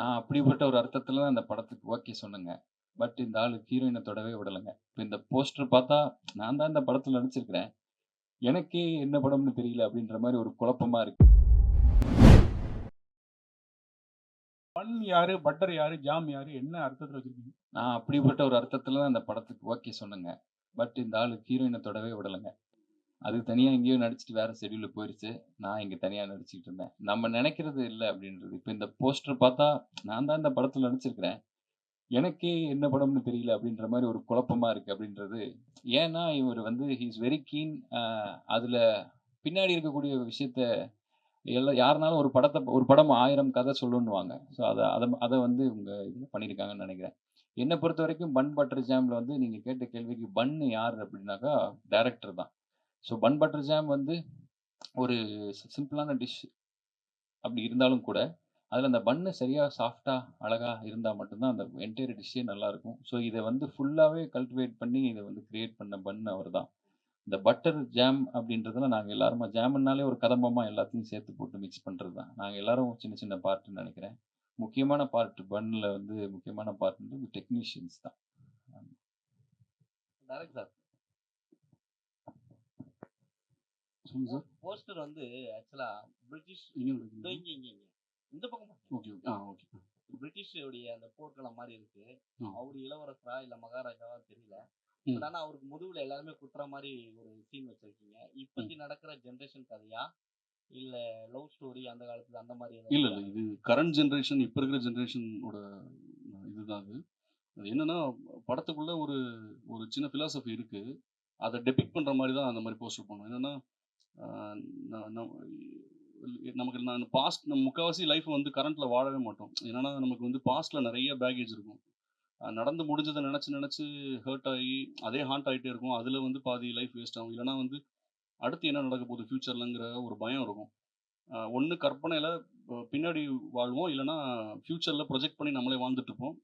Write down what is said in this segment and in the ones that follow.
நான் அப்படிப்பட்ட ஒரு அர்த்தத்துல தான் அந்த படத்துக்கு ஓகே சொன்னேங்க. பட் இந்த ஆளு ஹீரோயின தொடவே விடலங்க. இப்ப இந்த போஸ்டர் பார்த்தா, நான் தான் இந்த படத்துல நடிச்சிருக்கிறேன். எனக்கே என்ன படம்னு தெரியல அப்படின்ற மாரி ஒரு குழப்பமா இருக்கு. பன் யாரு? பட்டர் யாரு? ஜாம் யாரு? என்ன அர்த்தத்துல வச்சிருக்கீங்க? நான் அப்படிப்பட்ட ஒரு அர்த்தத்துல தான் அந்த படத்துக்கு ஓகே சொன்னேங்க. பட் இந்த ஆளு ஹீரோயின தொடவே விடலங்க. அது தனியாக எங்கேயோ நடிச்சுட்டு வேறு ஷெடியூலில் போயிடுச்சு நான் இங்கே தனியாக நடிச்சுக்கிட்டு இருந்தேன். நம்ம நினைக்கிறது இல்லை அப்படின்றது. இப்போ இந்த போஸ்டர் பார்த்தா, நான் தான் இந்த படத்தில் நடிச்சிருக்கிறேன். எனக்கே என்ன படம்னு தெரியல அப்படின்ற மாதிரி ஒரு குழப்பமாக இருக்குது அப்படின்றது. ஏன்னா, இவர் வந்து ஹீஸ் வெரி கீன் அதில் பின்னாடி இருக்கக்கூடிய விஷயத்த எல்லா யாருனாலும் ஒரு படத்தை ஒரு படம் ஆயிரம் கதை சொல்லுன்னுவாங்க. ஸோ அதை அதை அதை வந்து இவங்க இதுல பண்ணியிருக்காங்கன்னு என்னை பொறுத்த வரைக்கும் பன் பட்டர் ஜாம்ல வந்து நீங்கள் கேட்ட கேள்விக்கு பன் யார் அப்படின்னாக்கா, டேரக்டர் தான். ஸோ பன் பட்டர் ஜாம் வந்து ஒரு சிம்பிளான டிஷ் அப்படி இருந்தாலும் கூட, அதில் அந்த பன்னு சரியாக சாஃப்டாக அழகாக இருந்தால் மட்டும்தான் அந்த என்டையர் டிஷ்ஷே நல்லாயிருக்கும் ஸோ இதை வந்து ஃபுல்லாகவே கல்டிவேட் பண்ணி இதை வந்து க்ரியேட் பண்ண பன் அவர் தான். இந்த பட்டர் ஜாம் அப்படின்றதுல நாங்கள் எல்லாருமா ஜாமுன்னாலே ஒரு கதம்பமாக எல்லாத்தையும் சேர்த்து போட்டு மிக்ஸ் பண்ணுறது தான். நாங்கள் எல்லாரும் சின்ன சின்ன பார்ட்டுன்னு நினைக்கிறேன் முக்கியமான பார்ட் பன்னில் வந்து முக்கியமான பார்ட் வந்து டெக்னீஷியன்ஸ் தான். Direct sir. சொல்லுங்க சார். போஸ்டர் வந்து ஆக்சுவலா பிரிட்டிஷ்? இங்க இங்க இங்க. இந்த பக்கம். Okay, okay. ஆ ஓகே. பிரிட்டிஷோடைய அந்த போர்க்களம் மாரி இருக்கு. அவரு இளவரசரா இல்ல மகாராஜாவா தெரியல. ஆனா அவருக்கு முதுகுல எல்லாருமே குத்துற மாரி ஒரு சீன் வச்சிருக்கீங்க. இப்பத்தி நடக்கிற ஜெனரேஷன் கதையா? இல்ல லவ் ஸ்டோரி அந்த காலத்துல அந்த மாரி இல்ல, இல்ல. இது கரண்ட் ஜெனரேஷன் இப்ப இருக்கிற ஜெனரேஷனோட இதுதான் அது. அது என்னன்னா, படத்துக்குள்ள ஒரு ஒரு சின்ன பிலாசபி இருக்கு. அத டெபிக்ட் பண்ற மாரி தான் அந்த மாரி போஸ்டர் பண்ணோம். என்னன்னா, நமக்கு நான் பாஸ்ட் நம்ம முக்கால்வாசி லைஃப் வந்து கரண்ட்ல வாழவே மாட்டோம். என்னன்னா, நமக்கு வந்து பாஸ்ட்ல நிறைய பேக்கேஜ் இருக்கும். நடந்து முடிஞ்சதை நினச்சி நினச்சி ஹர்ட் ஆகி, அதே ஹாண்ட் ஆகிட்டே இருக்கும். அதில் வந்து பாதி லைஃப் வேஸ்ட் ஆகும். இல்லைனா வந்து, அடுத்து என்ன நடக்க போகுது ஃப்யூச்சர்லங்கிற ஒரு பயம் இருக்கும். ஒன்று கற்பனையில் பின்னாடி வாழ்வோம். இல்லைனா ஃப்யூச்சரில் ப்ரொஜெக்ட் பண்ணி நம்மளே வாழ்ந்துட்டு இருப்போம்.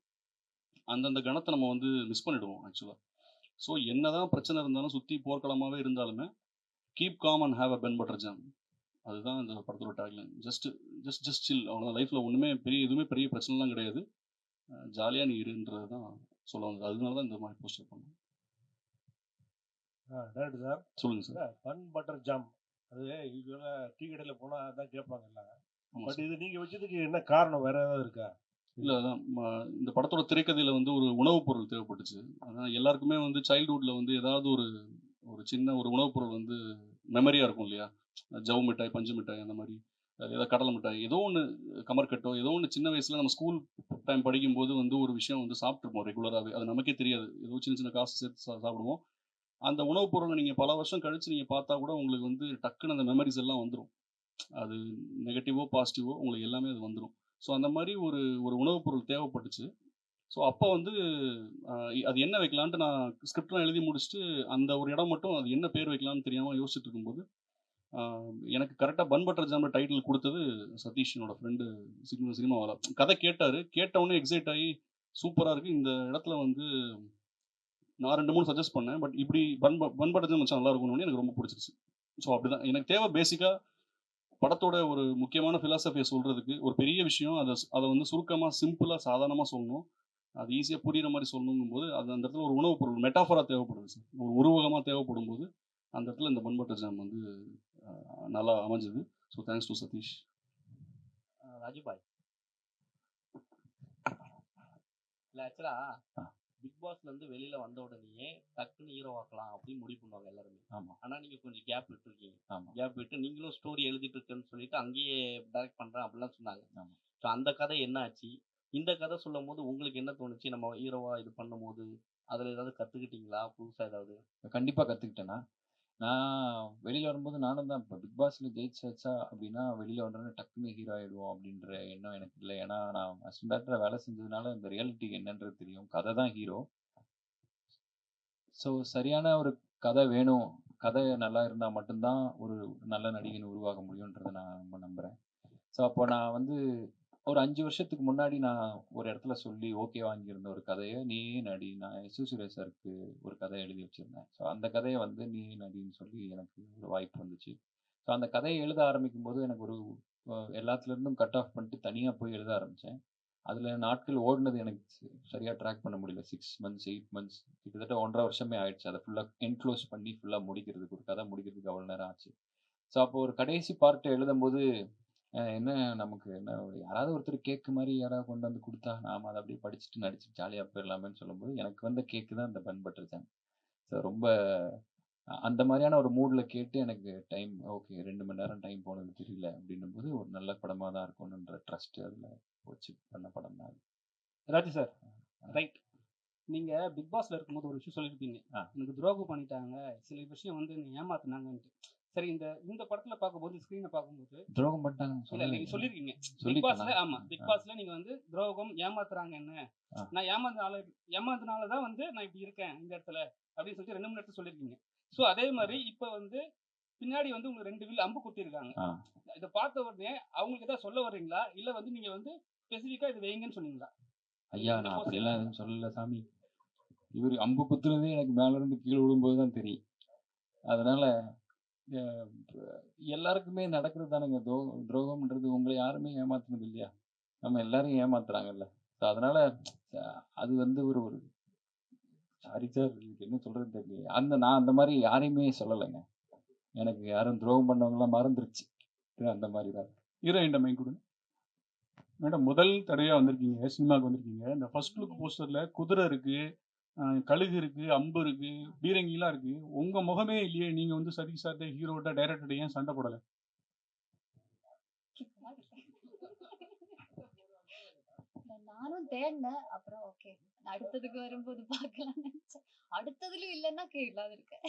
அந்தந்த கணத்தை நம்ம வந்து மிஸ் பண்ணிடுவோம் ஆக்சுவலாக ஸோ என்னதான் பிரச்சனை இருந்தாலும், சுற்றி போர்க்களமாகவே இருந்தாலுமே, keep calm and have a bun butter jam. அதுதான் இந்த படத்தோட tagline. Just just just chill அவ்வளோதான். லைஃப்ல ஒண்ணுமே பெரிய எதுவுமே பெரிய பிரச்சனைலாம் கிடையாது. அ ஜாலியா நீ இருன்றது தான் சொல்ல வந்தது. அதனால தான் இந்த மாரி போஸ்டர் பண்ணோம். Director sir. சொல்லுங்க சார். Bun butter jam. அது யூசுவலா டீ கடையில போனா அதான் கேட்பாங்க எல்லாம். ஆமா பட். இது நீங்க வச்சதுக்கு என்ன காரணம்? வேற ஏதாவது இருக்கா? இல்ல அதான் இந்த படத்தோட திரைக்கதையில வந்து ஒரு உணவுப் பொருள் தேவைப்பட்டுச்சு. அதான் எல்லாருக்குமே வந்து சைல்ட்ஹுட்ல வந்து ஏதாவது ஒரு ஒரு சின்ன ஒரு உணவுப் பொருள் வந்து மெமரியா இருக்கும் இல்லையா? ஜவு மிட்டாய், பஞ்சு மிட்டாய் அந்த மாதிரி ஏதாவது கடலை மிட்டாய், ஏதோ ஒன்று கமர்கட்டோ, ஏதோ ஒன்று சின்ன வயசில் நம்ம ஸ்கூல் டைம் படிக்கும்போது வந்து ஒரு விஷயம் வந்து சாப்பிட்டுருப்போம் ரெகுலராகவே அது நமக்கே தெரியாது. ஏதோ சின்ன சின்ன காசு சேர்த்து சாப்பிடுவோம். அந்த உணவுப் பொருளை நீங்கள் பல வருஷம் கழித்து நீங்கள் பார்த்தா கூட உங்களுக்கு வந்து டக்குன்னு அந்த மெமரிஸ் எல்லாம் வந்துடும் அது நெகட்டிவோ, பாசிட்டிவோ உங்களுக்கு எல்லாமே அது வந்துடும் ஸோ அந்த மாதிரி ஒரு ஒரு உணவுப் பொருள் தேவைப்பட்டுச்சு. ஸோ அப்போ வந்து அது என்ன வைக்கலான்ட்டு நான் ஸ்கிரிப்ட்லாம் எழுதி முடிச்சுட்டு, அந்த ஒரு இடம் மட்டும் அது என்ன பேர் வைக்கலான்னு தெரியாமல் யோசிச்சுட்டு இருக்கும்போது, எனக்கு கரெக்டாக பன் பட்டர் ஜாம்ல டைட்டில் கொடுத்தது சதீஷ் என்னோட ஃப்ரெண்டு சினிமா சினிமாவாலா கதை கேட்டார் கேட்டவுடனே எக்ஸைட் ஆகி சூப்பராக இருக்குது இந்த இடத்துல வந்து நான் ரெண்டு மூணு சஜஸ்ட் பண்ணேன். பட் இப்படி பன் ப பன் பட்டர் ஜாம் வச்சா நல்லா இருக்கும்னோனே எனக்கு ரொம்ப பிடிச்சிருச்சு ஸோ அப்படிதான். எனக்கு தேவை பேசிக்காக படத்தோட ஒரு முக்கியமான ஃபிலாசபியை சொல்கிறதுக்கு ஒரு பெரிய விஷயம். அதை அதை வந்து சுருக்கமாக சிம்பிளாக சாதாரணமாக சொல்லணும். அது ஈஸியா புரியிற மாரி சொல்லணுங்கும்போது, அது அந்த இடத்துல ஒரு உணவுப் பொருள் மெட்டாஃபரா தேவைப்படுது சார். ஒரு உருவகமா தேவைப்படும்போது, அந்த இடத்துல இந்த பன் பட்டர் ஜாம் வந்து நல்லா அமைஞ்சது. So thanks to Sathish. Uh Raju bhai. இல்ல ஆக்சுவலா ஆ. பிக் பாஸ்ல இருந்து வெளியில வந்த உடனேயே டக்குன்னு ஹீரோ ஆக்கலாம் அப்படின்னு முடிவு பண்ணுவாங்க எல்லாருமே. ஆமா. ஆனா நீங்க கொஞ்சம் கேப் விட்டுருக்கீங்க. ஆமா. கேப் விட்டு நீங்களும் ஸ்டோரி எழுதிட்டு இருக்கேன்னு சொல்லிட்டு அங்கேயே டைரக்ட் பண்றேன் அப்படிலாம் சொன்னாங்க. ஸோ அந்த கதை என்ன ஆச்சு? இந்த கதை சொல்லும்போது உங்களுக்கு என்ன தோணுச்சு? நம்ம ஹீரோவா இது பண்ணும்போது, அதில் ஏதாவது கற்றுக்கிட்டீங்களா புதுசாக ஏதாவது? கண்டிப்பாக கற்றுக்கிட்டேன்னா நான் வெளியில் வரும்போது நானும் தான் இப்போ பிக் பாஸில் ஜெயிச்சாச்சா அப்படின்னா, வெளியில் வந்தோடனே டக்குன்னு ஹீரோ ஆகிடுவோம் அப்படின்ற எண்ணம் எனக்கு இல்லை ஏன்னா நான் அசிஸ்டன்ட் டைரக்டரா வேலை செஞ்சதுனால இந்த ரியாலிட்டி என்னன்றது தெரியும். கதை தான் ஹீரோ. ஸோ சரியான ஒரு கதை வேணும். கதை நல்லா இருந்தால் மட்டும்தான் ஒரு நல்ல நடிகன் உருவாக முடியுன்றதை நான் ரொம்ப நம்புகிறேன் ஸோ அப்போ நான் வந்து ஒரு அஞ்சு வருஷத்துக்கு முன்னாடி நான் ஒரு இடத்துல சொல்லி ஓகே வாங்கியிருந்த ஒரு கதையை நீயே நடி. நான் எஸ். ஏ. ஒரு கதை எழுதி வச்சுருந்தேன் ஸோ அந்த கதையை வந்து நீயே நடின்னு சொல்லி எனக்கு ஒரு வாய்ப்பு வந்துச்சு. ஸோ அந்த கதையை எழுத ஆரம்பிக்கும்போது எனக்கு ஒரு எல்லாத்துலேருந்தும் கட் ஆஃப் பண்ணிட்டு தனியாக போய் எழுத ஆரம்பித்தேன் அதில் நாட்கள் ஓடினது எனக்கு சரியாக ட்ராக் பண்ண முடியல சிக்ஸ் மந்த்ஸ் எயிட் மந்த்ஸ் கிட்டத்தட்ட ஒன்றரை வருஷமே ஆயிடுச்சு அதை ஃபுல்லாக என்க்ளோஸ் பண்ணி ஃபுல்லாக முடிக்கிறதுக்கு ஒரு கதை முடிக்கிறதுக்கு அவ்வளோ நேரம் ஆச்சு ஸோ அப்போ ஒரு கடைசி பார்ட்டை எழுதும்போது என்ன நமக்கு என்ன ஒரு யாராவது ஒருத்தர் கேக்கு மாதிரி யாராவது கொண்டு வந்து கொடுத்தா நாம அதை அப்படியே படிச்சுட்டு நடிச்சு ஜாலியாக போயிடலாமேன்னு சொல்லும்போது எனக்கு வந்த கேக்கு தான் இந்த பன் பட்டர் ஜாம் ஸோ ரொம்ப அ- அந்த மாதிரியான ஒரு மூடில் கேட்டு எனக்கு டைம் ஓகே ரெண்டு மணி நேரம் டைம் போனது தெரியல அப்படின்னும் போது ஒரு நல்ல படமாக தான் இருக்கணுன்ற ட்ரஸ்ட் அதில் வச்சு பண்ண படம் தான் அது. ராஜு சார் ரைட் நீங்க பிக் பாஸ்ல இருக்கும்போது ஒரு விஷயம் சொல்லியிருப்பீங்க. ஆ. எனக்கு துரோகம் பண்ணிட்டாங்க சில விஷயம் வந்து நீ ஏமாத்துனாங்கன்ட்டு. சரி இந்த இந்த படத்துல பார்க்கும்போது ஸ்கிரீனை பார்க்கும்போது துரோகம் இல்ல. நீங்க சொல்லிருக்கீங்க பிக்? பாஸ்ல ஆமா பிக். பாஸ்ல நீங்க வந்து துரோகம் ஏமாத்துறாங்க என்ன. நான் ஏமாந்தனால ஏமாந்தனால தான் வந்து நான் இப்படி இருக்கேன் இந்த இடத்துல அப்படின்னு சொல்லிட்டு ரெண்டு மூணு இடத்துல சொல்லியிருக்கீங்க ஸோ அதே மாதிரி இப்ப வந்து பின்னாடி வந்து உங்களுக்கு ரெண்டு வில் அம்பு குத்திருக்காங்க. இதை பார்த்த உடனே அவங்களுக்கு ஏதாவது சொல்ல வர்றீங்களா இல்ல வந்து நீங்க வந்து ஸ்பெசிஃபிக்கா இது வைங்கன்னு சொன்னீங்களா ஐயா நான் அப்படியெல்லாம் எதுவும் சொல்லல சாமி இவர் அம்பு குத்துனதே எனக்கு மேல இருந்து கீழே விழும்போது தான் தெரியும் அதனால எல்லாருக்குமே நடக்கிறது தானேங்க. துரோ துரோகம்ன்றது உங்களை யாருமே ஏமாத்துனது இல்லையா? நம்ம எல்லாரையும் ஏமாத்துறாங்கல்ல. ஸோ அதனால அது வந்து ஒரு ஒரு சாரி சார் என்ன சொல்கிறது தெரியல அந்த நான் அந்த மாதிரி யாரையுமே சொல்லலைங்க. எனக்கு யாரும் துரோகம் பண்ணவங்களாம் மறந்துருச்சு. அந்த மாதிரி தான். ஹீரோயின் மைக் கொடுங்க. மேடம் முதல் தடவையாக வந்திருக்கீங்க சினிமாவுக்கு வந்திருக்கீங்க. இந்த ஃபர்ஸ்ட் லுக் போஸ்டரில் குதிரை இருக்குது கழுகு இருக்கு அம்பு இருக்கு பீரங்கிலாம் இருக்கு. உங்க முகமே இல்லையே நீங்க வந்து சதீஷ் சார்ட்ட ஹீரோட்ட டைரக்டர் ஏன் சண்டை போடல? நானும் தேடினேன். அப்புறம் ஓகே அடுத்ததுக்கு வரும்போது பார்க்கலாம் நினைச்சேன். அடுத்ததுலயும் இல்லைன்னா கேட்கலாம் இருக்கேன்.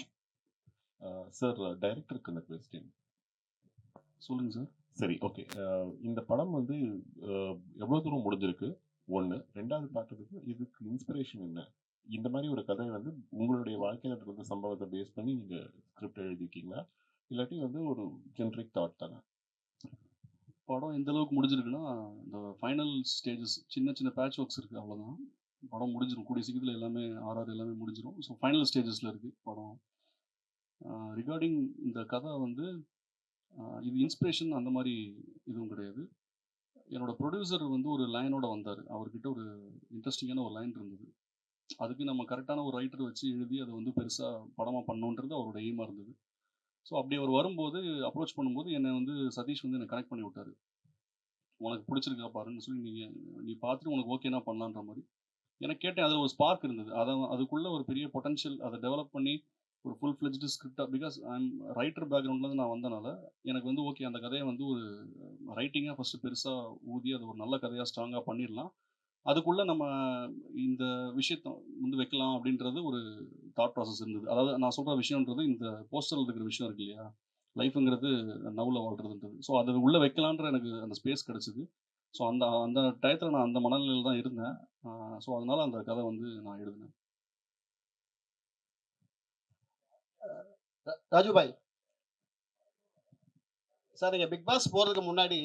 சார் டைரக்டருக்கு இந்த கொஸ்டின் சொல்லுங்க சார் சரி ஓகே இந்த படம் வந்து எவ்வளவு தூரம் முடிஞ்சிருக்கு? ஒன்று ரெண்டாவது பார்த்ததுக்கு இதுக்கு இன்ஸ்பிரேஷன் என்ன? இந்த மாதிரி ஒரு கதை வந்து உங்களுடைய வாழ்க்கையில் நடந்த சம்பவத்தை பேஸ் பண்ணி நீங்க ஸ்கிரிப்ட் எழுதிருக்கீங்களா இல்லாட்டி வந்து ஒரு ஜென்ரிக் தாட் தானே? படம் எந்த அளவுக்கு முடிஞ்சிருக்குன்னா இந்த ஃபைனல் ஸ்டேஜஸ் சின்ன சின்ன பேட்ச் ஒர்க்ஸ் இருக்குது அவ்வளோதான் படம் முடிஞ்சிடும் கூடிய சீக்கிரத்தில் எல்லாமே ஆர்ஆர் எல்லாமே முடிஞ்சிடும் ஸோ ஃபைனல் ஸ்டேஜஸில் இருக்குது படம். ரிகார்டிங் இந்த கதை வந்து இது இன்ஸ்பிரேஷன் அந்த மாதிரி எதுவும் கிடையாது. என்னோடய ப்ரொடியூசர் வந்து ஒரு லைனோட வந்தார். அவர்கிட்ட ஒரு இன்ட்ரெஸ்டிங்கான ஒரு லைன் இருந்தது. அதுக்கு நம்ம கரெக்டான ஒரு ரைட்டர் வச்சு எழுதி அதை வந்து பெருசாக படமாக பண்ணணுன்றது அவரோட எய்மாக இருந்தது. ஸோ அப்படி அவர் வரும்போது அப்ரோச் பண்ணும்போது என்னை வந்து சதீஷ் வந்து என்னை கனெக்ட் பண்ணி விட்டார். உனக்கு பிடிச்சிருக்கா பாருன்னு சொல்லி நீங்கள் நீ பார்த்துட்டு உனக்கு ஓகேனா பண்ணலான்ற மாதிரி. எனக்கு கேட்டேன் அதில் ஒரு ஸ்பார்க் இருந்தது. அதை அதுக்குள்ளே ஒரு பெரிய பொட்டன்ஷியல் அதை டெவலப் பண்ணி ஒரு ஃபுல் ஃப்ளெஜ்டு ஸ்கிரிப்டாக பிகாஸ் ஐம் ரைட்டர் பேக்ரவுண்ட்லேருந்து நான் வந்தனால எனக்கு வந்து ஓகே அந்த கதையை வந்து ஒரு ரைட்டிங்காக ஃபஸ்ட்டு பெருசாக ஊதி அது ஒரு நல்ல கதையாக ஸ்ட்ராங்காக பண்ணிடலாம். அதுக்குள்ளே நம்ம இந்த விஷயத்தை வந்து வைக்கலாம் அப்படின்றது ஒரு தாட் ப்ராசஸ் இருந்தது. அதாவது நான் சொல்கிற விஷயம்ன்றது இந்த போஸ்டரில் இருக்கிற விஷயம் இருக்கு இல்லையா? லைஃப்ங்கிறது நவுல வாழ்றதுன்றது. ஸோ அது உள்ளே வைக்கலான்ற எனக்கு அந்த ஸ்பேஸ் கிடச்சிது. ஸோ அந்த அந்த டயத்தில் நான் அந்த மனநிலையில் தான் இருந்தேன். ஸோ அதனால அந்த கதை வந்து நான் எழுதினேன். ராஜு பாய் சார் நீங்கள் பிக் பாஸ் போகிறதுக்கு முன்னாடி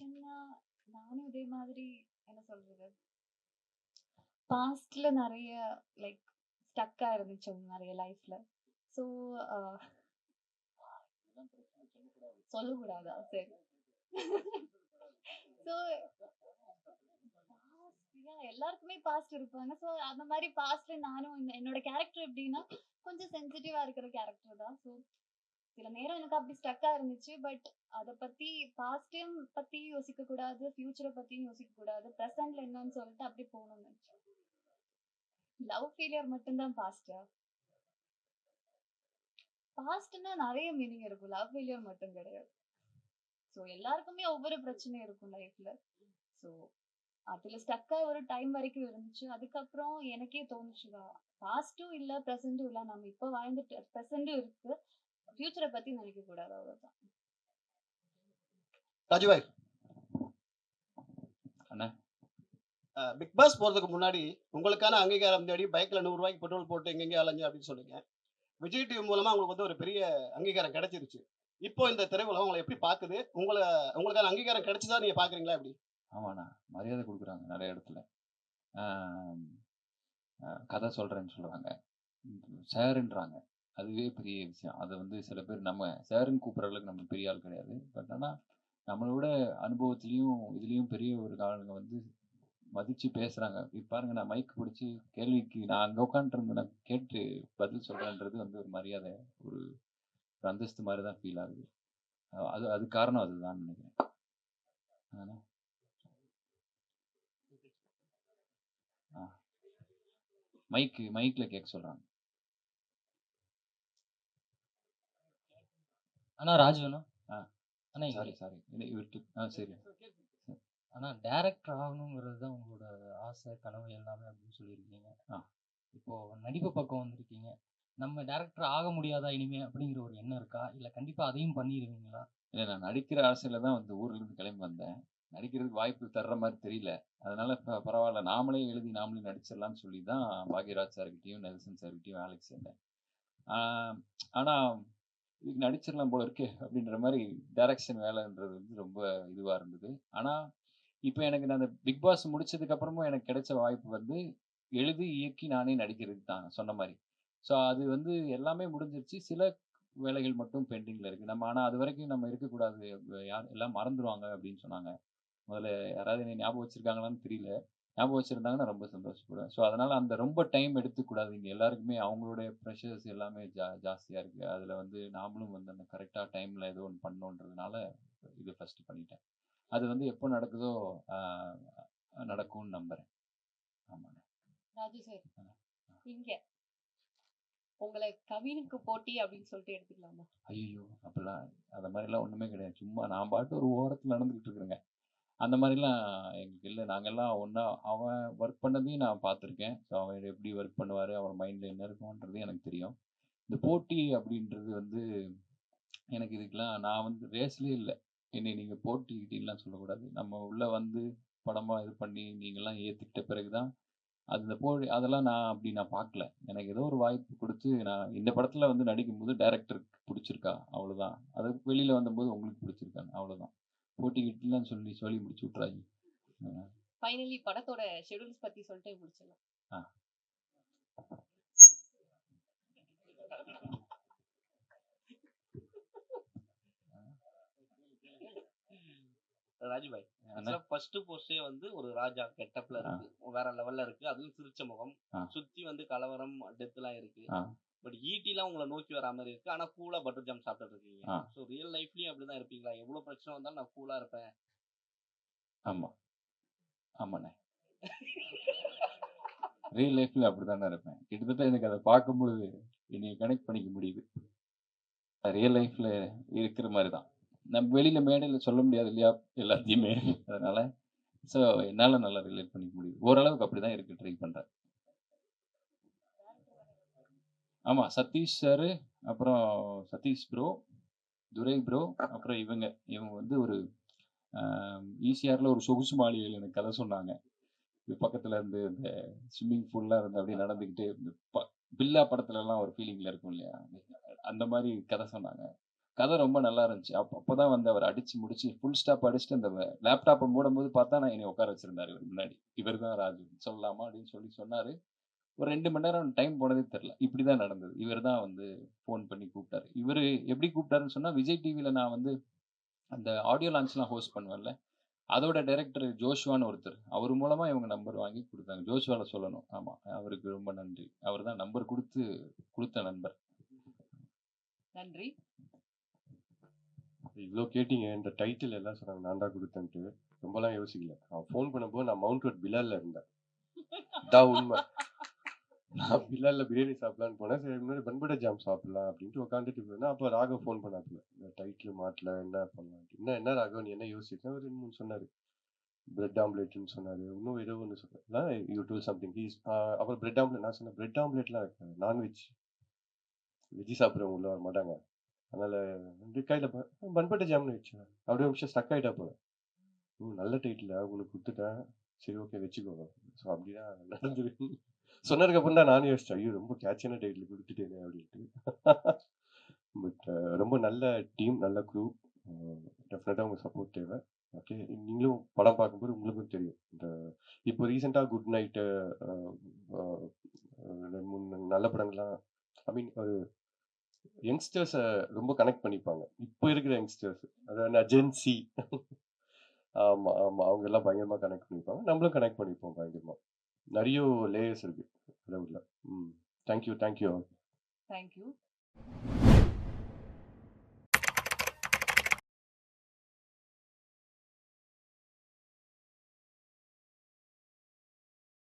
கனெக்ஷன்னா நானும் இதே மாதிரி என்ன சொல்றது? பாஸ்ட்ல நிறைய லைக் ஸ்டக்கா இருந்துச்சு நிறைய லைஃப்ல ஸோ சொல்லக்கூடாதா? சரி. ஸோ எல்லாருக்குமே பாஸ்ட் இருப்பாங்க. ஸோ அந்த மாதிரி பாஸ்ட்ல நானும் என்னோட கேரக்டர் எப்படின்னா கொஞ்சம் சென்சிட்டிவா இருக்கிற கேரக்டர் தான். ஸோ சில நேரம் எனக்கு அப்படி ஸ்டக்கா இருந்துச்சு பட் அதை பத்தி பாஸ்டையும் பத்தி யோசிக்க கூடாது ஃபியூச்சரை பத்தியும் யோசிக்க கூடாது ப்ரெசென்ட்ல என்னன்னு சொல்லிட்டு அப்படி போகணும்னு நினைச்சேன். லவ் ஃபெயிலியர் மட்டும்தான் பாஸ்டா பாஸ்ட்னா நிறைய மீனிங் இருக்கும் லவ் ஃபெயிலியர் மட்டும் கிடையாது. ஸோ எல்லாருக்குமே ஒவ்வொரு பிரச்சனையும் இருக்கும் லைஃப்ல ஸோ அதுல ஸ்டக்கா ஒரு டைம் வரைக்கும் இருந்துச்சு. அதுக்கப்புறம் எனக்கே தோணுச்சுதான் பாஸ்டும் இல்ல ப்ரெசென்ட்டும் இல்ல. நம்ம இப்போ வாழ்ந்துட்டு ப்ரெசென்ட்டும் இருக்கு. ஃபியூச்சரை பத்தி நினைக்க கூடாது அவ்வளவுதான். ராஜு பாய் அண்ணா. பிக் பாஸ் போறதுக்கு முன்னாடி உங்களுக்கான அங்கீகாரம் தேடி பைக்ல நூறு ரூபாய்க்கு பெட்ரோல் போட்டு எங்கெங்க அலைஞ்சு அப்படின்னு சொன்னீங்க. விஜய் டிவி மூலமா உங்களுக்கு வந்து ஒரு பெரிய அங்கீகாரம் கிடைச்சிருச்சு. இப்போ இந்த திரையுலகம் உங்களை எப்படி பாக்குது உங்களை உங்களுக்கான அங்கீகாரம் கிடைச்சதா நீங்க பாக்குறீங்களா எப்படி? ஆமாண்ணா மரியாதை கொடுக்குறாங்க நிறைய இடத்துல. கதை சொல்கிறேன்னு சொல்கிறாங்க சாருன்றாங்க. அதுவே பெரிய விஷயம். அதை வந்து சில பேர் நம்ம சாருன்னு கூப்பிட்ற அளவுக்கு நம்ம பெரிய ஆள் கிடையாது. பட் ஆனால் நம்மளோட அனுபவத்துலேயும் இதுலேயும் பெரிய ஒரு ஆளுங்க வந்து மதித்து பேசுகிறாங்க இப்போ பாருங்க நான் மைக் பிடிச்சி கேள்விக்கு நான் அங்கே உட்காந்துருந்து நான் கேட்டு பதில் சொல்கிறேன்றது வந்து ஒரு மரியாதை ஒரு ஒரு அந்தஸ்து மாதிரி தான் ஃபீல் ஆகுது. அது அது காரணம் அதுதான் நினைக்கிறேன். அதனால் மைக்கு மைக்கில் கேட்க சொல்கிறாங்க அண்ணா ராஜு அண்ணா? ஆ. அண்ணா சாரி. சாரி இவர்கிட்ட ஆ சரி. அண்ணா டேரக்டர் ஆகணுங்கிறது தான் உங்களோட ஆசை கனவு எல்லாமே அப்படின்னு சொல்லியிருக்கீங்க. ஆ. இப்போ நடிப்பு பக்கம் வந்திருக்கீங்க. நம்ம டேரக்டர் ஆக முடியாதா இனிமே அப்படிங்கிற ஒரு எண்ணம் இருக்கா? இல்ல கண்டிப்பா அதையும் பண்ணிடுவீங்களா? இல்லை நான் நடிக்கிற ஆசையில் தான் வந்து ஊர்ல இருந்து கிளம்பி வந்தேன். நடிக்கிறதுக்கு வாய்ப்பு தர்ற மாதிரி தெரியல. அதனால இப்போ பரவாயில்ல. நாமளே எழுதி நாமளே நடிச்சிடலாம்னு சொல்லி தான் பாக்யராஜ் சார்கிட்டையும் நெல்சன் சார்கிட்டையும் வேலைக்கு சேர்ந்தேன். ஆஹ் ஆனா இதுக்கு நடிச்சிடலாம் போல இருக்கே அப்படின்ற மாதிரி டைரக்ஷன் வேலைன்றது வந்து ரொம்ப இதுவாக இருந்தது. ஆனால் இப்போ எனக்கு நான் அந்த பிக் பாஸ் முடிச்சதுக்கு அப்புறமும் எனக்கு கிடைச்ச வாய்ப்பு வந்து எழுதி இயக்கி நானே நடிக்கிறதுக்கு தான் சொன்ன மாதிரி. ஸோ அது வந்து எல்லாமே முடிஞ்சிருச்சு. சில வேலைகள் மட்டும் பெண்டிங்கில் இருக்குது நம்ம ஆனால் அது வரைக்கும் நம்ம இருக்கக்கூடாது. யார் எல்லாம் மறந்துடுவாங்க அப்படின்னு சொன்னாங்க. முதல்ல யாராவது என்னை ஞாபகம் வச்சுருக்காங்களான்னு தெரியல. ஞாபகம் வச்சுருந்தாங்கன்னா ரொம்ப சந்தோஷப்படுவேன். ஸோ அதனால் அந்த ரொம்ப டைம் எடுத்துக்கூடாது இங்கே எல்லாருக்குமே அவங்களுடைய ப்ரெஷர்ஸ் எல்லாமே ஜா ஜாஸ்தியாக இருக்குது அதில் வந்து நாமளும் வந்து அந்த கரெக்டாக டைமில் ஏதோ ஒன்று பண்ணோன்றதுனால இது ஃபஸ்ட்டு பண்ணிட்டேன். அது வந்து எப்போ நடக்குதோ நடக்கும்னு நம்புகிறேன் ஆமாங்க. ராஜு சார் இங்க உங்களை கவினுக்கு போட்டி அப்படின்னு சொல்லிட்டு எடுத்துக்கலாமா? ஐயோ அப்படிலாம் அந்த மாதிரிலாம் ஒன்றுமே கிடையாது. சும்மா நான் பாட்டு ஒரு ஓரத்தில் நடந்துக்கிட்டு இருக்கிறேங்க. அந்த மாதிரிலாம் எங்களுக்கு இல்லை. நாங்கள்லாம் ஒன்றா அவன் ஒர்க் பண்ணதையும் நான் பார்த்துருக்கேன். ஸோ அவன் எப்படி ஒர்க் பண்ணுவார் அவன் மைண்டில் என்ன இருக்கும்ன்றது எனக்கு தெரியும். இந்த போட்டி அப்படின்றது வந்து எனக்கு இதுக்கெல்லாம் நான் வந்து ரேஸ்லேயே இல்லை. என்னை நீங்கள் போட்டிக்கிட்டீங்கலாம் சொல்லக்கூடாது. நம்ம உள்ளே வந்து படமாக இது பண்ணி நீங்கள்லாம் ஏற்றுக்கிட்ட பிறகு தான் அது இந்த போ அதெல்லாம் நான் அப்படி நான் பார்க்கல. எனக்கு ஏதோ ஒரு வாய்ப்பு கொடுத்து நான் இந்த படத்தில் வந்து நடிக்கும்போது டைரக்டருக்கு பிடிச்சிருக்கா அவ்வளோதான் அது வெளியில் வந்தபோது உங்களுக்கு பிடிச்சிருக்கான்னு அவ்வளோதான் போட்டிக்கிட்டுலாம் சொல்லி சொல்லி முடிச்சு விட்றாங்க ஃபைனலி படத்தோட ஷெட்யூல்ஸ் பத்தி சொல்லிட்டு முடிச்சிடலாம். ராஜுபாய். ஃபர்ஸ்ட் போஸ்டே வந்து ஒரு ராஜா கெட்டப்ல இருக்கு. வேற லெவல்ல இருக்கு. அதுவும் சிரிச்ச முகம். சுத்தி வந்து கலவரம் டெத்லாம் இருக்கு. ஆ. பட் ஈட்டிலாம் உங்களை நோக்கி வர மாதிரி இருக்கு. ஆனா கூலா பட்டர் ஜாம் சாப்பிட்டு இருக்கீங்க. ஸோ ரியல் லைஃப்லயும் அப்படிதான் இருப்பீங்களா? எவ்வளவு பிரச்சனை வந்தாலும் நான் கூலா இருப்பேன். ஆமாம் ஆமாண்ணே. ரியல் லைஃப்பில் அப்படி தானே இருப்பேன். கிட்டத்தட்ட எனக்கு அதை பார்க்கும் பொழுது என்னை கனெக்ட் பண்ணிக்க முடியுது. ரியல் லைஃப்பில் இருக்கிற மாதிரி தான் நம்ம வெளியில் மேடையில் சொல்ல முடியாது இல்லையா? எல்லாத்தையுமே. அதனால ஸோ என்னால் நல்லா ரிலேட் பண்ணிக்க முடியுது. ஓரளவுக்கு அப்படி தான் இருக்கு ட்ரை பண்ணுறேன் ஆமாம் சதீஷ் சார் அப்புறம் சதீஷ் ப்ரோ துரை ப்ரோ அப்புறம் இவங்க. இவங்க வந்து ஒரு ஈசிஆரில் ஒரு சொகுசு மாளிகையில் எனக்கு கதை சொன்னாங்க. பக்கத்தில் இருந்து இந்த ஸ்விம்மிங் பூல்லாம் இருந்து அப்படியே நடந்துக்கிட்டு இந்த ப பில்லா படத்துலலாம் ஒரு ஃபீலிங்கில் இருக்கும் இல்லையா? அந்த மாதிரி கதை சொன்னாங்க. கதை ரொம்ப நல்லா இருந்துச்சு. அப்போ அப்போ தான் வந்து அவர் அடித்து முடிச்சு ஃபுல் ஸ்டாப் அடிச்சுட்டு அந்த லேப்டாப்பை மூடும்போது பார்த்தா நான் என்னை உட்கார வச்சிருந்தாரு இவர் முன்னாடி. இவர் தான் ராஜு. சொல்லலாமா அப்படின்னு சொல்லி சொன்னார். ஒரு ரெண்டு மணி நேரம் டைம் போனதே தெரில இப்படி தான் நடந்தது. இவர் தான் வந்து ஃபோன் பண்ணி கூப்பிட்டாரு. இவர் எப்படி கூப்பிட்டாருன்னு சொன்னால் விஜய் டிவியில் நான் வந்து அந்த ஆடியோ லான்ச்லாம் ஹோஸ்ட் பண்ணுவேன்ல அதோட டைரக்டர் ஜோஷ்வான்னு ஒருத்தர். அவர் மூலமாக இவங்க நம்பர் வாங்கி கொடுத்தாங்க. ஜோஷ்வால சொல்லணும். ஆமாம் அவருக்கு ரொம்ப நன்றி. அவர் தான் நம்பர் கொடுத்து கொடுத்த நண்பர். நன்றி. இவ்வளோ கேட்டீங்க. இந்த டைட்டில் எல்லாம் சொன்னாங்க. நான் தான் கொடுத்தேன்ட்டு. ரொம்பலாம் யோசிக்கல. அவன் ஃபோன் பண்ணும்போது நான் மவுண்ட் ரோட் பிலால்ல இருந்தேன். தான் உண்மை. நான் இல்லை பிரியாணி சாப்பிடலான்னு போனேன். சரி முன்னாடி பண்பட ஜாம் சாப்பிடலாம் அப்படின்ட்டு உட்காந்துட்டு இருந்தேன். அப்போ ராகவ் ஃபோன் பண்ணாப்புல. இந்த டைட்டில் மாட்டல என்ன பண்ணலாம் என்ன என்ன ராகவ் நீ என்ன யோசிச்சேன் ஒரு ரெண்டு மூணு சொன்னாரு. பிரெட் ஆம்லேட்னு சொன்னாரு. இன்னும் ஏதோ ஒன்று சொன்னார். யூ டூ சம்திங் ஹீஸ் அப்புறம் பிரெட் ஆம்லேட் நான் சொன்னேன் பிரெட் ஆம்லேட்லாம் இருக்காது. நான்வெஜ் வெஜ்ஜி சாப்பிட்றவங்க உள்ள வர மாட்டாங்க. அதனால் ரெண்டு கையில் பண்பட்ட ஜாம்னு வச்சேன் அப்படியே நிமிஷம் ஸ்டக் ஆகிட்டா போல ம் நல்ல டைட்டில் உங்களுக்கு கொடுத்துட்டேன். சரி ஓகே வச்சுக்கோ. ஸோ அப்படிதான் நடந்துருக்கு சொன்னதுக்கு அப்புறம் தான் நானும் யோசிச்சேன் ஐயோ ரொம்ப கேட்சான டைட்டில் கொடுத்துட்டேனே அப்படின்ட்டு. பட் ரொம்ப நல்ல டீம் நல்ல குரூப் டெஃபினட்டாக உங்கள் சப்போர்ட் தேவை. ஓகே நீங்களும் படம் பார்க்கும்போது உங்களுக்கும் தெரியும். இந்த இப்போ ரீசெண்டாக குட் நைட்டு ரெண்டு மூணு நல்ல படங்கள்லாம் ஐ மீன் ஒரு யங்ஸ்டர்ஸை ரொம்ப கனெக்ட் பண்ணிப்பாங்க. இப்போ இருக்கிற யங்ஸ்டர்ஸ் அதாவது ஜென்சி ஆமாம் ஆமாம் அவங்க எல்லாம் பயங்கரமாக கனெக்ட் பண்ணிப்பாங்க. நம்மளும் கனெக்ட் பண்ணிப்போம் பயங்கரமாக நிறைய லேயர்ஸ் இருக்கு. அதை ம். Thank you thank you thank you